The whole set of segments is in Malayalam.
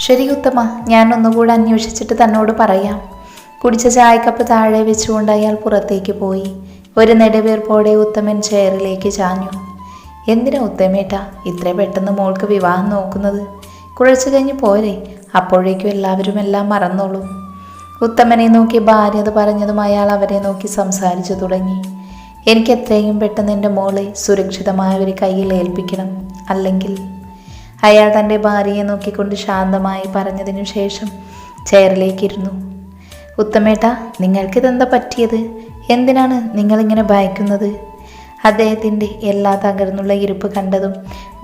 ശരി ഉത്തമ ഞാൻ ഒന്നുകൂടെ അന്വേഷിച്ചിട്ട് തന്നോട് പറയാം. കുടിച്ച ചായക്കപ്പ് താഴെ വെച്ചുകൊണ്ട് അയാൾ പുറത്തേക്ക് പോയി. ഒരു നെടുവീർപ്പോടെ ഉത്തമൻ ചെയറിലേക്ക് ചാഞ്ഞു. എന്തിനാ ഉത്തമേട്ട ഇത്ര പെട്ടെന്ന് മോൾക്ക് വിവാഹം നോക്കുന്നത്? കുഴച്ചു കഴിഞ്ഞ് പോരെ അപ്പോഴേക്കും എല്ലാവരും എല്ലാം മറന്നോളൂ. ഉത്തമനെ നോക്കി ഭാര്യ അത് പറഞ്ഞതും അയാൾ അവരെ നോക്കി സംസാരിച്ചു തുടങ്ങി. എനിക്ക് എത്രയും പെട്ടെന്ന് എന്റെ മോളെ സുരക്ഷിതമായ ഒരു കയ്യിൽ ഏൽപ്പിക്കണം അല്ലെങ്കിൽ അയാൾ തന്റെ ഭാര്യയെ നോക്കിക്കൊണ്ട് ശാന്തമായി പറഞ്ഞതിനു ശേഷം ചെയറിലേക്കിരുന്നു. ഉത്തമേട്ട നിങ്ങൾക്കിതെന്താ പറ്റിയത്? എന്തിനാണ് നിങ്ങളിങ്ങനെ ഭയക്കുന്നത്? അദ്ദേഹത്തിന്റെ എല്ലാ തകർന്നുള്ള ഇരിപ്പ് കണ്ടതും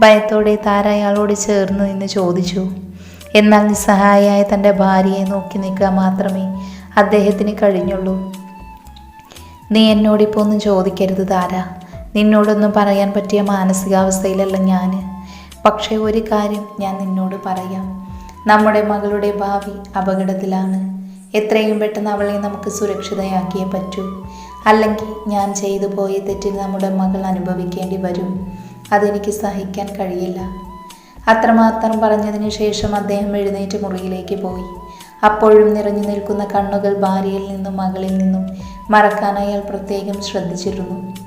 ഭയത്തോടെ താര അയാളോട് ചേർന്ന് നിന്ന് ചോദിച്ചു. എന്നാൽ നിസ്സഹായായ തന്റെ ഭാര്യയെ നോക്കി നിൽക്കുക മാത്രമേ അദ്ദേഹത്തിന് കഴിഞ്ഞുള്ളൂ. നീ എന്നോടിപ്പോൾ ഒന്നും ചോദിക്കരുത് താര. നിന്നോടൊന്നും പറയാൻ പറ്റിയ മാനസികാവസ്ഥയിലല്ല ഞാൻ പക്ഷേ ഒരു കാര്യം ഞാൻ നിന്നോട് പറയാം. നമ്മുടെ മകളുടെ ഭാവി അപകടത്തിലാണ്. എത്രയും പെട്ടെന്ന് അവളെ നമുക്ക് സുരക്ഷിതയാക്കിയേ പറ്റൂ. അല്ലെങ്കിൽ ഞാൻ ചെയ്തു പോയ തെറ്റിൽ നമ്മുടെ മകൾ അനുഭവിക്കേണ്ടി വരും. അതെനിക്ക് സഹിക്കാൻ കഴിയില്ല. അത്രമാത്രം പറഞ്ഞതിന് ശേഷം അദ്ദേഹം എഴുന്നേറ്റ് മുറിയിലേക്ക് പോയി. അപ്പോഴും നിറഞ്ഞു നിൽക്കുന്ന കണ്ണുകൾ ഭാര്യയിൽ നിന്നും മകളിൽ നിന്നും മറക്കാൻ അയാൾ പ്രത്യേകം ശ്രദ്ധിച്ചിരുന്നു.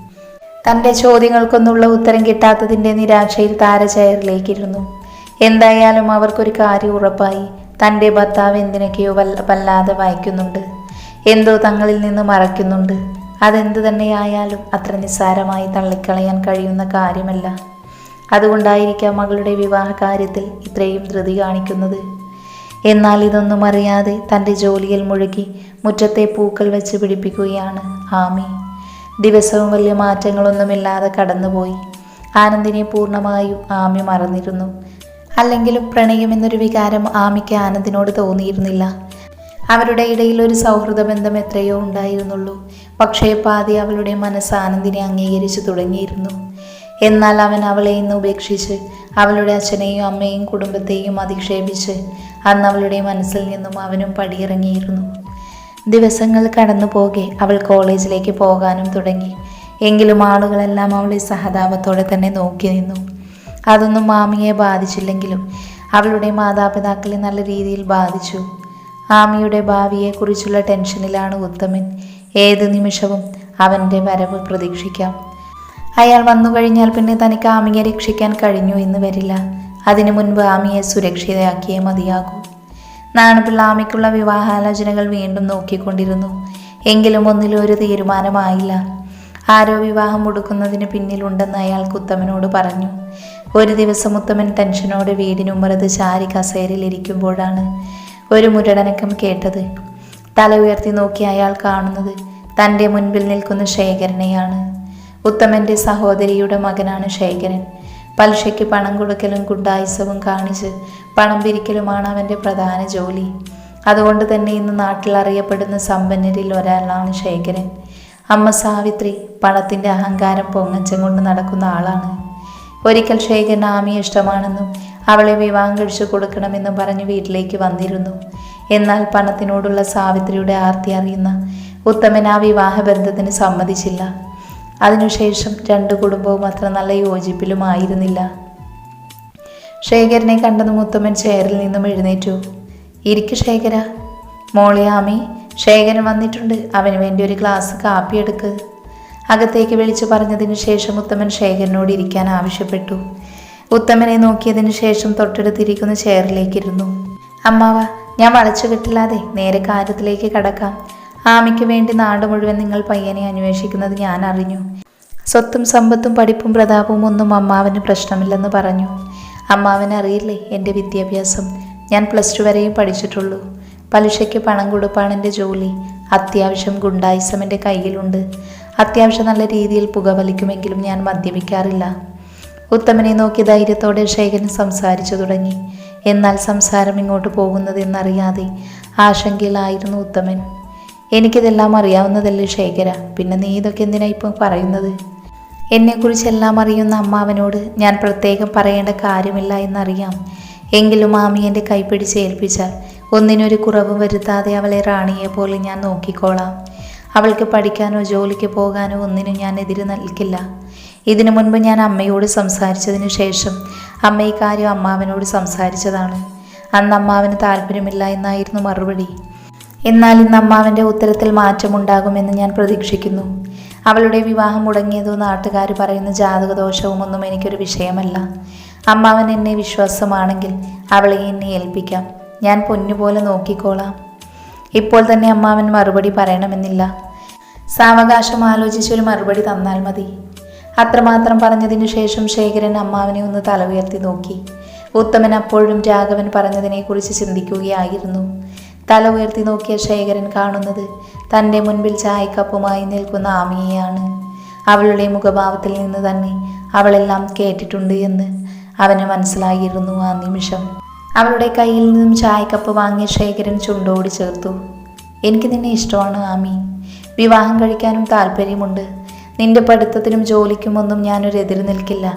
തന്റെ ചോദ്യങ്ങൾക്കൊന്നുള്ള ഉത്തരം കിട്ടാത്തതിന്റെ നിരാശയിൽ താര ചെയറിലേക്കിരുന്നു എന്തായാലും അവർക്കൊരു കാര്യം ഉറപ്പായി. തന്റെ ഭർത്താവ് എന്തിനൊക്കെയോ വല്ല വല്ലാതെ വായിക്കുന്നുണ്ട്. എന്തോ തങ്ങളിൽ നിന്ന് മറയ്ക്കുന്നുണ്ട്. അതെന്ത് തന്നെയായാലും അത്ര നിസ്സാരമായി തള്ളിക്കളയാൻ കഴിയുന്ന കാര്യമല്ല. അതുകൊണ്ടായിരിക്കാം മകളുടെ വിവാഹ കാര്യത്തിൽ ഇത്രയും ധൃതി കാണിക്കുന്നത്. എന്നാൽ ഇതൊന്നും അറിയാതെ തന്റെ ജോലിയിൽ മുഴുകി മുറ്റത്തെ പൂക്കൾ വെച്ച് പിടിപ്പിക്കുകയാണ് ആമി. ദിവസവും വലിയ മാറ്റങ്ങളൊന്നുമില്ലാതെ കടന്നുപോയി. ആനന്ദിനെ പൂർണമായും ആമി മറന്നിരുന്നു. അല്ലെങ്കിലും പ്രണയം എന്നൊരു വികാരം ആമിക്ക് ആനന്ദിനോട് തോന്നിയിരുന്നില്ല. അവരുടെ ഇടയിൽ ഒരു സൗഹൃദ ബന്ധം എത്രയോ ഉണ്ടായിരുന്നുള്ളൂ. പക്ഷേ പാതി അവളുടെ മനസ്സ് ആനന്ദിനെ അംഗീകരിച്ചു തുടങ്ങിയിരുന്നു. എന്നാൽ അവൻ അവളെ ഇന്ന് ഉപേക്ഷിച്ച് അവളുടെ അച്ഛനെയും അമ്മയും കുടുംബത്തെയും അധിക്ഷേപിച്ച് അന്ന് അവളുടെ മനസ്സിൽ നിന്നും അവനും പടിയിറങ്ങിയിരുന്നു. ദിവസങ്ങൾ കടന്നു പോകെ. അവൾ കോളേജിലേക്ക് പോകാനും തുടങ്ങി. എങ്കിലും ആളുകളെല്ലാം അവളെ സഹതാപത്തോടെ തന്നെ നോക്കി നിന്നു. അതൊന്നും മാമിയെ ബാധിച്ചില്ലെങ്കിലും അവളുടെ മാതാപിതാക്കളെ നല്ല രീതിയിൽ ബാധിച്ചു. ആമിയുടെ ഭാവിയെക്കുറിച്ചുള്ള ടെൻഷനിലാണ് ഉത്തമൻ. ഏത് നിമിഷവും അവന്റെ വരവ് പ്രതീക്ഷിക്കാം. അയാൾ വന്നു കഴിഞ്ഞാൽ പിന്നെ തനിക്ക് ആമിയെ രക്ഷിക്കാൻ കഴിഞ്ഞു എന്ന് വരില്ല. അതിനു മുൻപ് ആമിയെ സുരക്ഷിതയാക്കിയേ മതിയാകൂ. നാണുപിള്ള ആമിക്കുള്ള വിവാഹാലോചനകൾ വീണ്ടും നോക്കിക്കൊണ്ടിരുന്നു. എങ്കിലും ഒന്നിലും ഒരു തീരുമാനമായില്ല. ആരോ വിവാഹം മുടുക്കുന്നതിന് പിന്നിലുണ്ടെന്ന് അയാൾക്ക് ഉത്തമനോട് പറഞ്ഞു. ഒരു ദിവസം ഉത്തമൻ ടെൻഷനോടെ വീടിനുമ്മറത്ത് ചാരി കസേരയിൽ ഇരിക്കുമ്പോഴാണ് ഒരു മുരടനക്കം കേട്ടത്. തല ഉയർത്തി നോക്കി അയാൾ കാണുന്നത് തന്റെ മുൻപിൽ നിൽക്കുന്ന ശേഖരനെയാണ്. ഉത്തമന്റെ സഹോദരിയുടെ മകനാണ് ശേഖരൻ. പലിശയ്ക്ക് പണം കൊടുക്കലും ഗുണ്ടായുസവും കാണിച്ച് പണം പിരിക്കലുമാണ് അവന്റെ പ്രധാന ജോലി. അതുകൊണ്ട് തന്നെ ഇന്ന് നാട്ടിൽ അറിയപ്പെടുന്ന സമ്പന്നരിൽ ഒരാളാണ് ശേഖരൻ. അമ്മ സാവിത്രി പണത്തിന്റെ അഹങ്കാരം പൊങ്ങച്ചം കൊണ്ട് നടക്കുന്ന ആളാണ്. ഒരിക്കൽ ശേഖരൻ ആമിയെ ഇഷ്ടമാണെന്നും അവളെ വിവാഹം കഴിച്ചു കൊടുക്കണമെന്നും പറഞ്ഞ് വീട്ടിലേക്ക് വന്നിരുന്നു. എന്നാൽ പണത്തിനോടുള്ള സാവിത്രിയുടെ ആർത്തി അറിയുന്ന ഉത്തമൻ ആ വിവാഹ ബന്ധത്തിന് സമ്മതിച്ചില്ല. അതിനുശേഷം രണ്ട് കുടുംബവും അത്ര നല്ല യോജിപ്പിലുമായിരുന്നില്ല. ശേഖരനെ കണ്ടെന്ന് മുത്തമ്മൻ ചെയറിൽ നിന്നും എഴുന്നേറ്റു. ഇരിക്കു ശേഖര. മോളിയാമി ശേഖരൻ വന്നിട്ടുണ്ട്. അവന് വേണ്ടി ഒരു ഗ്ലാസ് കാപ്പി എടുക്ക്. അകത്തേക്ക് വിളിച്ചു പറഞ്ഞതിന് ശേഷം ഉത്തമൻ ശേഖരനോട് ഇരിക്കാൻ ആവശ്യപ്പെട്ടു. ഉത്തമനെ നോക്കിയതിന് ശേഷം തൊട്ടടുത്തിരിക്കുന്ന ചെയറിലേക്കിരുന്നു. അമ്മാവ ഞാൻ വളച്ചു കിട്ടില്ലാതെ നേരെ കാര്യത്തിലേക്ക് കടക്കാം. ആമിക്ക് വേണ്ടി നാട് മുഴുവൻ നിങ്ങൾ പയ്യനെ അന്വേഷിക്കുന്നത് ഞാൻ അറിഞ്ഞു. സ്വത്തും സമ്പത്തും പഠിപ്പും പ്രതാപവും ഒന്നും അമ്മാവന് പ്രശ്നമില്ലെന്ന് പറഞ്ഞു. അമ്മാവന് അറിയില്ലേ എന്റെ വിദ്യാഭ്യാസം? ഞാൻ പ്ലസ് ടു വരെയും പഠിച്ചിട്ടുള്ളൂ. പലിശയ്ക്ക് പണം കൊടുപ്പാണ് എന്റെ ജോലി. അത്യാവശ്യം ഗുണ്ടായിസം എന്റെ കയ്യിലുണ്ട്. അത്യാവശ്യം നല്ല രീതിയിൽ പുകവലിക്കുമെങ്കിലും ഞാൻ മദ്യപിക്കാറില്ല. ഉത്തമനെ നോക്കി ധൈര്യത്തോടെ ശേഖരൻ സംസാരിച്ചു തുടങ്ങി. എന്നാൽ സംസാരം ഇങ്ങോട്ട് പോകുന്നതെന്നറിയാതെ ആശങ്കയിലായിരുന്നു ഉത്തമൻ. എനിക്കിതെല്ലാം അറിയാവുന്നതല്ലേ ശേഖര? പിന്നെ നീ ഇതൊക്കെ എന്തിനാ ഇപ്പം പറയുന്നത്? എന്നെക്കുറിച്ചെല്ലാം അറിയുന്ന അമ്മാവനോട് ഞാൻ പ്രത്യേകം പറയേണ്ട കാര്യമില്ല എന്നറിയാം. എങ്കിലും മാമി എന്റെ കൈപ്പിടിച്ച് ഏൽപ്പിച്ചാൽ ഒന്നിനൊരു കുറവ് വരുത്താതെ അവളെ റാണിയെ പോലെ ഞാൻ നോക്കിക്കോളാം. അവൾക്ക് പഠിക്കാനോ ജോലിക്ക് പോകാനോ ഒന്നിനും ഞാൻ എതിര് നൽകില്ല ഇതിനു മുൻപ് ഞാൻ അമ്മയോട് സംസാരിച്ചതിന് ശേഷം അമ്മ ഇക്കാര്യം അമ്മാവനോട് സംസാരിച്ചതാണ്. അന്ന് അമ്മാവിന് താല്പര്യമില്ല എന്നായിരുന്നു മറുപടി. എന്നാൽ ഇന്ന് അമ്മാവിന്റെ ഉത്തരത്തിൽ മാറ്റമുണ്ടാകുമെന്ന് ഞാൻ പ്രതീക്ഷിക്കുന്നു. അവളുടെ വിവാഹം മുടങ്ങിയതോ നാട്ടുകാർ പറയുന്ന ജാതകദോഷവും ഒന്നും എനിക്കൊരു വിഷയമല്ല. അമ്മാവൻ എന്നെ വിശ്വാസമാണെങ്കിൽ അവളെ എന്നെ ഏൽപ്പിക്കാം. ഞാൻ പൊന്നുപോലെ നോക്കിക്കോളാം. ഇപ്പോൾ തന്നെ അമ്മാവൻ മറുപടി പറയണമെന്നില്ല. സാവകാശം ആലോചിച്ചൊരു മറുപടി തന്നാൽ മതി. അത്രമാത്രം പറഞ്ഞതിനു ശേഷം ശേഖരൻ അമ്മാവനെ ഒന്ന് തല ഉയർത്തി നോക്കി. ഉത്തമൻ അപ്പോഴും രാഘവൻ പറഞ്ഞതിനെക്കുറിച്ച് ചിന്തിക്കുകയായിരുന്നു. തല ഉയർത്തി നോക്കിയ ശേഖരൻ കാണുന്നത് തന്റെ മുൻപിൽ ചായക്കപ്പുമായി നിൽക്കുന്ന ആമിയെയാണ്. അവളുടെ മുഖഭാവത്തിൽ നിന്ന് തന്നെ അവളെല്ലാം കേട്ടിട്ടുണ്ട് എന്ന് അവന് മനസ്സിലായിരുന്നു ആ നിമിഷം. അവളുടെ കയ്യിൽ നിന്നും ചായക്കപ്പ് വാങ്ങിയ ശേഖരൻ ചുണ്ടോടി ചേർത്തു. എനിക്ക് നിന്നെ ഇഷ്ടമാണ് ആമി. വിവാഹം കഴിക്കാനും താല്പര്യമുണ്ട്. നിന്റെ പഠിത്തത്തിനും ജോലിക്കും ഒന്നും ഞാനൊരു എതിർ നിൽക്കില്ല.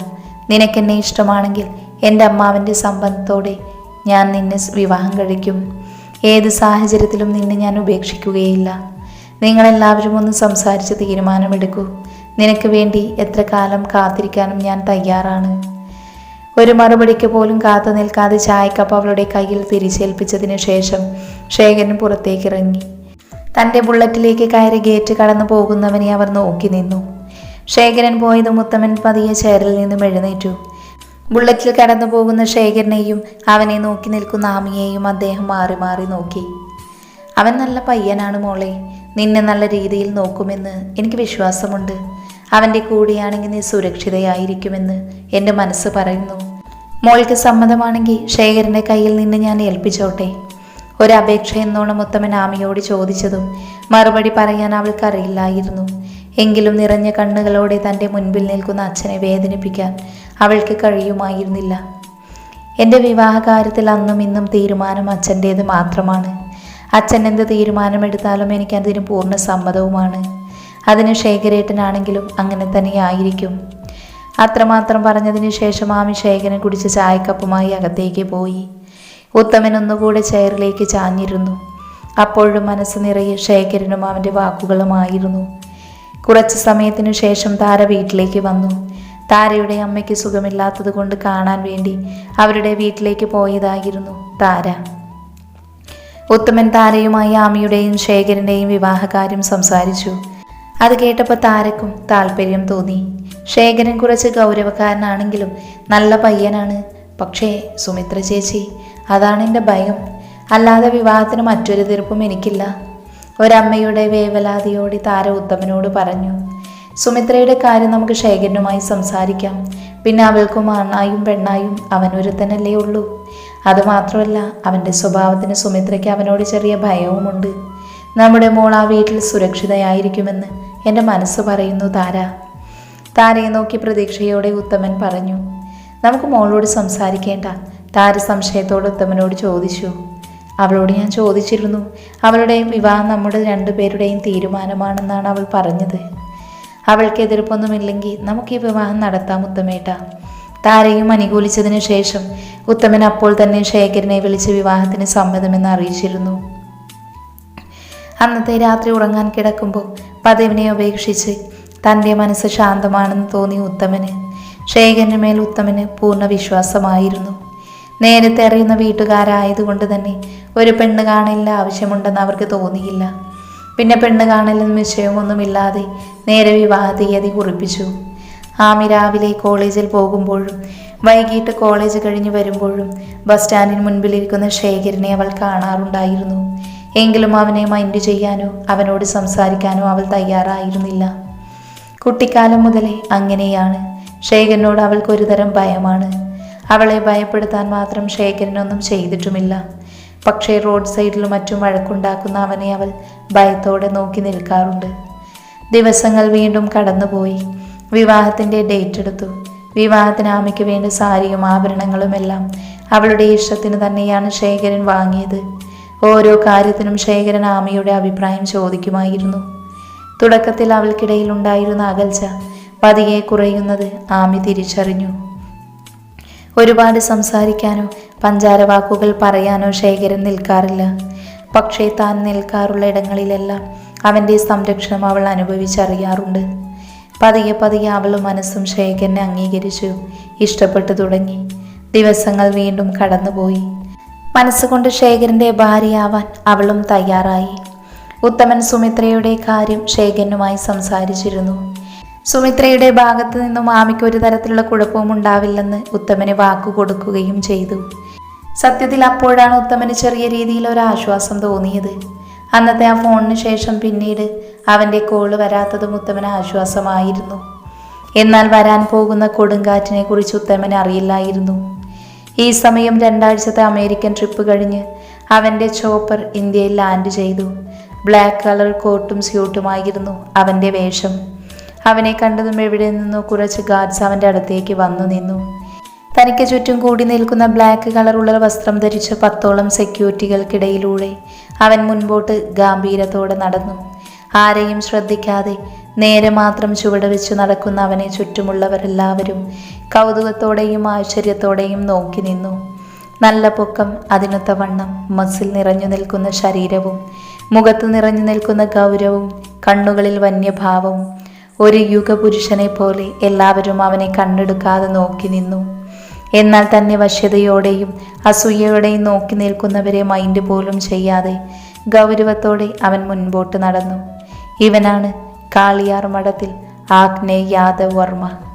നിനക്കെന്നെ ഇഷ്ടമാണെങ്കിൽ എന്റെ അമ്മാവന്റെ സമ്പന്നത്തോടെ ഞാൻ നിന്നെ വിവാഹം കഴിക്കും. ഏത് സാഹചര്യത്തിലും നിന്നെ ഞാൻ ഉപേക്ഷിക്കുകയില്ല. നിങ്ങളെല്ലാവരും ഒന്ന് സംസാരിച്ച് തീരുമാനമെടുക്കൂ. നിനക്ക് വേണ്ടി എത്ര കാലം കാത്തിരിക്കാനും ഞാൻ തയ്യാറാണ്. ഒരു മറുപടിക്ക് പോലും കാത്തു നിൽക്കാതെ ചായക്കപ്പ് അവളുടെ കയ്യിൽ തിരിച്ചേൽപ്പിച്ചതിന് ശേഷം ശേഖരൻ പുറത്തേക്കിറങ്ങി. തന്റെ ബുള്ളറ്റിലേക്ക് കയറി ഗേറ്റ് കടന്നു പോകുന്നവനെ അവർ നോക്കി നിന്നു. ശേഖരൻ പോയത് മുത്തമ്മൻ പതിയെ ചേരൽ നിന്നും എഴുന്നേറ്റു. ബുള്ളറ്റിൽ കടന്നു പോകുന്ന ശേഖരനെയും അവനെ നോക്കി നിൽക്കുന്ന ആമിയെയും അദ്ദേഹം മാറി മാറി നോക്കി. അവൻ നല്ല പയ്യനാണ് മോളെ. നിന്നെ നല്ല രീതിയിൽ നോക്കുമെന്ന് എനിക്ക് വിശ്വാസമുണ്ട്. അവന്റെ കൂടെയാണെങ്കിൽ നീ സുരക്ഷിതയായിരിക്കുമെന്ന് എന്റെ മനസ്സ് പറയുന്നു. മോൾക്ക് സമ്മതമാണെങ്കിൽ ശേഖരന്റെ കയ്യിൽ നിന്ന് ഞാൻ ഏൽപ്പിച്ചോട്ടെ. ഒരപേക്ഷ എന്നോണം ഉത്തമൻ ആമിയോട് ചോദിച്ചതും മറുപടി പറയാൻ അവൾക്കറിയില്ലായിരുന്നു എങ്കിലും നിറഞ്ഞ കണ്ണുകളോടെ തന്റെ മുൻപിൽ നിൽക്കുന്ന അച്ഛനെ വേദനിപ്പിക്കാൻ അവൾക്ക് കഴിയുമായിരുന്നില്ല. എന്റെ വിവാഹകാര്യത്തിൽ അന്നും ഇന്നും തീരുമാനം അച്ഛന്റേത് മാത്രമാണ്. അച്ഛൻ എന്ത് തീരുമാനമെടുത്താലും എനിക്കതിന് പൂർണ സമ്മതവുമാണ്. അതിന് ശേഖരേട്ടനാണെങ്കിലും അങ്ങനെ തന്നെയായിരിക്കും. അത്രമാത്രം പറഞ്ഞതിന് ശേഷം ആമി ശേഖരൻ കുടിച്ച ചായക്കപ്പുമായി അകത്തേക്ക് പോയി. ഉത്തമൻ ഒന്നുകൂടെ ചെയറിലേക്ക് ചാഞ്ഞിരുന്നു. അപ്പോഴും മനസ്സ് നിറയെ ശേഖരനും അവന്റെ വാക്കുകളുമായിരുന്നു. കുറച്ച് സമയത്തിനു ശേഷം താര വീട്ടിലേക്ക് വന്നു. താരയുടെ അമ്മയ്ക്ക് സുഖമില്ലാത്തത് കൊണ്ട് കാണാൻ വേണ്ടി അവരുടെ വീട്ടിലേക്ക് പോയതായിരുന്നു താര. ഉത്തമൻ താരയുമായി ആമിയുടെയും ശേഖരന്റെയും വിവാഹകാര്യം സംസാരിച്ചു. അത് കേട്ടപ്പോൾ താരക്കും താല്പര്യം തോന്നി. ശേഖരൻ കുറച്ച് ഗൗരവക്കാരനാണെങ്കിലും നല്ല പയ്യനാണ്. പക്ഷേ സുമിത്ര ചേച്ചി അതാണ് എന്റെ ഭയം. അല്ലാതെ വിവാഹത്തിന് മറ്റൊരു തീർപ്പും എനിക്കില്ല. ഒരമ്മയുടെ വേവലാതിയോടെ താര ഉത്തമനോട് പറഞ്ഞു സുമിത്രയുടെ കാര്യം നമുക്ക് ശേഖരനുമായി സംസാരിക്കാം. പിന്നെ അവൾക്കും ആണായും പെണ്ണായും അവൻ ഒരുത്തനല്ലേ ഉള്ളൂ അതുമാത്രമല്ല അവന്റെ സ്വഭാവത്തിന് സുമിത്രയ്ക്ക് അവനോട് ചെറിയ ഭയവുമുണ്ട്. നമ്മുടെ മോൾ ആ വീട്ടിൽ സുരക്ഷിതയായിരിക്കുമെന്ന് എന്റെ മനസ്സ് പറയുന്നു താര. താരയെ നോക്കി പ്രതീക്ഷയോടെ ഉത്തമൻ പറഞ്ഞു നമുക്ക് മോളോട് സംസാരിക്കേണ്ട താര സംശയത്തോട് ഉത്തമനോട് ചോദിച്ചു. അവളോട് ഞാൻ ചോദിച്ചിരുന്നു അവളുടെയും വിവാഹം നമ്മുടെ രണ്ടുപേരുടെയും തീരുമാനമാണെന്നാണ് അവൾ പറഞ്ഞത്. അവൾക്ക് എതിർപ്പൊന്നുമില്ലെങ്കിൽ നമുക്ക് ഈ വിവാഹം നടത്താം ഉത്തമേട്ട. താരയും അനുകൂലിച്ചതിന് ശേഷം ഉത്തമൻ അപ്പോൾ തന്നെ ശേഖരനെ വിളിച്ച് വിവാഹത്തിന് സമ്മതമെന്ന് അറിയിച്ചിരുന്നു. അന്നത്തെ രാത്രി ഉറങ്ങാൻ കിടക്കുമ്പോൾ പതിവിനെ ഉപേക്ഷിച്ച് തന്റെ മനസ്സ് ശാന്തമാണെന്ന് തോന്നി ഉത്തമന്. ശേഖരന് മേൽ ഉത്തമന് പൂർണ വിശ്വാസമായിരുന്നു. നേരത്തെ അറിയുന്ന വീട്ടുകാരായതുകൊണ്ട് തന്നെ ഒരു പെണ്ണ് കാണില്ല ആവശ്യമുണ്ടെന്ന് അവർക്ക് തോന്നിയില്ല. പിന്നെ പെണ്ണ് കാണലും നിശ്ചയമൊന്നുമില്ലാതെ നേരെ വിവാഹ തീയതി കുറിപ്പിച്ചു. ആമി രാവിലെ കോളേജിൽ പോകുമ്പോഴും വൈകിട്ട് കോളേജ് കഴിഞ്ഞ് വരുമ്പോഴും ബസ് സ്റ്റാൻഡിന് മുൻപിലിരിക്കുന്ന ശേഖരനെ അവൾ കാണാറുണ്ടായിരുന്നു. എങ്കിലും അവനെ മൈൻഡ് ചെയ്യാനോ അവനോട് സംസാരിക്കാനോ അവൾ തയ്യാറായിരുന്നില്ല. കുട്ടിക്കാലം മുതലേ അങ്ങനെയാണ്. ശേഖരനോട് അവൾക്കൊരുതരം ഭയമാണ്. അവളെ ഭയപ്പെടുത്താൻ മാത്രം ശേഖരനൊന്നും ചെയ്തിട്ടുമില്ല. പക്ഷേ റോഡ് സൈഡിലും മറ്റും വഴക്കുണ്ടാക്കുന്ന അവനെ അവൾ ഭയത്തോടെ നോക്കി നിൽക്കാറുണ്ട്. ദിവസങ്ങൾ വീണ്ടും കടന്നുപോയി. വിവാഹത്തിന്റെ ഡേറ്റ് എടുത്തു. വിവാഹത്തിന് ആമയ്ക്ക് വേണ്ട സാരിയും ആഭരണങ്ങളും എല്ലാം അവളുടെ ഇഷ്ടത്തിന് തന്നെയാണ് ശേഖരൻ വാങ്ങിയത്. ഓരോ കാര്യത്തിനും ശേഖരൻ ആമയുടെ അഭിപ്രായം ചോദിക്കുമായിരുന്നു. തുടക്കത്തിൽ അവൾക്കിടയിൽ ഉണ്ടായിരുന്ന അകൽച്ച പതിയെ കുറയുന്നത് ആമി തിരിച്ചറിഞ്ഞു. ഒരുപാട് സംസാരിക്കാനോ പഞ്ചാര വാക്കുകൾ പറയാനോ ശേഖരൻ നിൽക്കാറില്ല. പക്ഷേ താൻ നിൽക്കാറുള്ള ഇടങ്ങളിലെല്ലാം അവന്റെ സംരക്ഷണം അവൾ അനുഭവിച്ചറിയാറുണ്ട്. പതിയെ പതിയെ അവൾ മനസ്സും ശേഖരനെ അംഗീകരിച്ചു. ഇഷ്ടപ്പെട്ടു തുടങ്ങി. ദിവസങ്ങൾ വീണ്ടും കടന്നുപോയി. മനസ്സുകൊണ്ട് ശേഖരന്റെ ഭാര്യയാവാൻ അവളും തയ്യാറായി. ഉത്തമൻ സുമിത്രയുടെ കാര്യം ശേഖരനുമായി സംസാരിച്ചിരുന്നു. സുമിത്രയുടെ ഭാഗത്തു നിന്നും ആമിക്ക് ഒരു തരത്തിലുള്ള കുഴപ്പവും ഉണ്ടാവില്ലെന്ന് ഉത്തമന് വാക്കു കൊടുക്കുകയും ചെയ്തു. സത്യത്തിൽ അപ്പോഴാണ് ഉത്തമന് ചെറിയ രീതിയിൽ ഒരു ആശ്വാസം തോന്നിയത്. അന്നത്തെ ആ ഫോണിന് ശേഷം പിന്നീട് അവന്റെ കോൾ വരാത്തതും ഉത്തമന് ആശ്വാസമായിരുന്നു. എന്നാൽ വരാൻ പോകുന്ന കൊടുങ്കാറ്റിനെ കുറിച്ച് ഉത്തമന് അറിയില്ലായിരുന്നു. ഈ സമയം രണ്ടാഴ്ചത്തെ അമേരിക്കൻ ട്രിപ്പ് കഴിഞ്ഞ് അവന്റെ ചോപ്പർ ഇന്ത്യയിൽ ലാൻഡ് ചെയ്തു. ബ്ലാക്ക് കളർ കോട്ടും സ്യൂട്ടുമായിരുന്നു അവന്റെ വേഷം. അവനെ കണ്ടതും എവിടെ നിന്നോ കുറച്ച് ഗാർഡ്സ് അവന്റെ അടുത്തേക്ക് വന്നു നിന്നു. തനിക്ക് ചുറ്റും കൂടി നിൽക്കുന്ന ബ്ലാക്ക് കളറുള്ള വസ്ത്രം ധരിച്ച പത്തോളം സെക്യൂരിറ്റികൾക്കിടയിലൂടെ അവൻ മുൻപോട്ട് ഗാംഭീര്യത്തോടെ നടന്നു. ആരെയും ശ്രദ്ധിക്കാതെ നേരെ മാത്രം ചുവട് വെച്ച് നടക്കുന്ന അവനെ ചുറ്റുമുള്ളവരെല്ലാവരും കൗതുകത്തോടെയും ആശ്ചര്യത്തോടെയും നോക്കി നിന്നു. നല്ല പൊക്കം അതിനൊത്ത വണ്ണം മസിൽ നിറഞ്ഞു നിൽക്കുന്ന ശരീരവും മുഖത്ത് നിറഞ്ഞു നിൽക്കുന്ന ഗൗരവവും കണ്ണുകളിൽ വന്യഭാവവും ഒരു യുഗപുരുഷനെ പോലെ എല്ലാവരും അവനെ കണ്ണെടുക്കാതെ നോക്കി നിന്നു. എന്നാൽ തന്നെ വശ്യതയോടെയും അസൂയയോടെയും നോക്കി നിൽക്കുന്നവരെ മൈൻഡ് പോലും ചെയ്യാതെ ഗൗരവത്തോടെ അവൻ മുൻപോട്ട് നടന്നു. ഇവനാണ് കാളിയാർ മഠത്തിൽ ആഗ്നേയ് യാദവ് വർമ്മ